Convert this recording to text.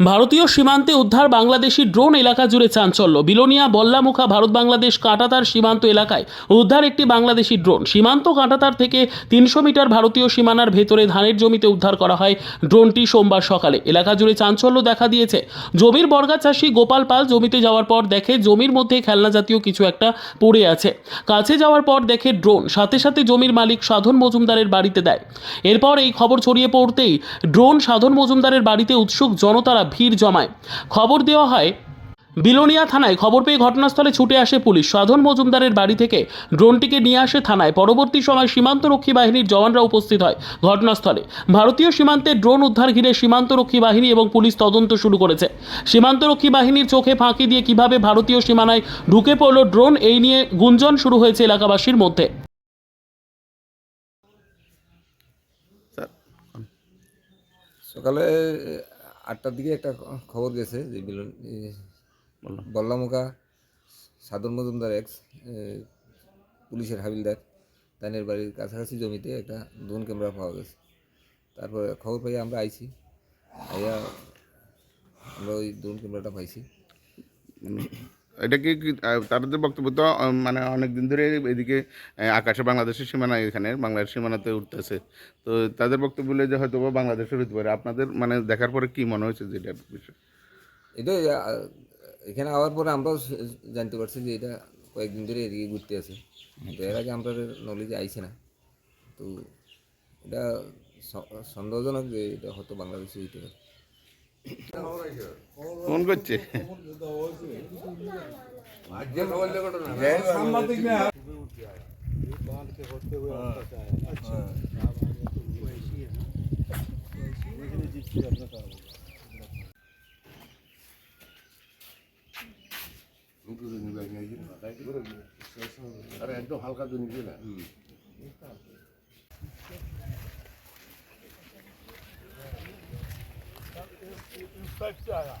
ভারতীয় সীমান্তে উদ্ধার বাংলাদেশি ড্রোন এলাকা জুড়ে চাঞ্চল্য। বিলোনিয়া, বল্লামুখা, ভারত বাংলাদেশ, কাঁটাতার সীমান্ত এলাকায় উদ্ধার একটি বাংলাদেশি ড্রোন। সীমান্ত কাঁটাতার থেকে তিনশো মিটার ভারতীয় সীমানার ভেতরে ধানের জমিতে উদ্ধার করা হয় ড্রোনটি সোমবার সকালে। এলাকা জুড়ে চাঞ্চল্য দেখা দিয়েছে। জমির বর্গা চাষি গোপাল পাল জমিতে যাওয়ার পর দেখে জমির মধ্যে খেলনা জাতীয় কিছু একটা পড়ে আছে। কাছে যাওয়ার পর দেখে ড্রোন। সাথে সাথে জমির মালিক সাধন মজুমদারের বাড়িতে দেয়। এরপর এই খবর ছড়িয়ে পড়তেই ড্রোন সাধন মজুমদারের বাড়িতে উৎসুক জনতারা ভিড় জমায়। খবর দেওয়া হয়, বিলোনিয়া থানায় খবর পেয়ে ঘটনাস্থলে ছুটে আসে পুলিশ। সাধন মজুমদারের বাড়ি থেকে ড্রোনটিকে নিয়ে আসে থানায়। পরবর্তী সময় সীমান্তরক্ষী বাহিনীর জওয়ানরা উপস্থিত হয় ঘটনাস্থলে। ভারতীয় সীমান্তে ড্রোন উদ্ধার ঘিরে সীমান্তরক্ষী বাহিনী এবং পুলিশ তদন্ত শুরু করেছে। সীমান্তরক্ষী বাহিনীর চোখে ফাঁকি দিয়ে কীভাবে ভারতীয় সীমানায় ঢুকে পড়ল ড্রোন, এই নিয়ে গুঞ্জন শুরু হয়েছে এলাকাবাসীর মধ্যে। সকালে আটটার দিকে একটা খবর গেছে যে বল্লামুখা সাদর মজুমদার এক্স পুলিশের হাবিলদার তানের বাড়ির কাছাকাছি জমিতে একটা ড্রোন ক্যামেরা পাওয়া গেছে। তারপরে খবর পাই আমরা আইছি। আইয়া আমরা ওই ড্রোন ক্যামেরাটা পাইছি। মানে এটা কি তাদের বক্তব্য তো মানে অনেক দিন ধরে এদিকে আকাশে বাংলাদেশের সীমানা এখানে বাংলাদেশ সীমানাতে উঠতেছে। তো তাদের বক্তব্য বলে যে হয়তো বাংলাদেশের হতে পারে। আপনাদের মানে দেখার পরে কি মনে হয়েছে যেটার বিষয়? এটা এখানে আওয়ার পরে আমরাও জানতে পারছি যে এটা কয়েকদিন ধরে এদিকে ঘুরতে আছে। তো এর আগে আমরা নলেজে আইছে না। তো এটা সন্দেহজনক যে এটা হয়তো বাংলাদেশে হইতে পারে। ফোন করছে আরে একদম হালকা তো নিচে না Bleibt ja, ja.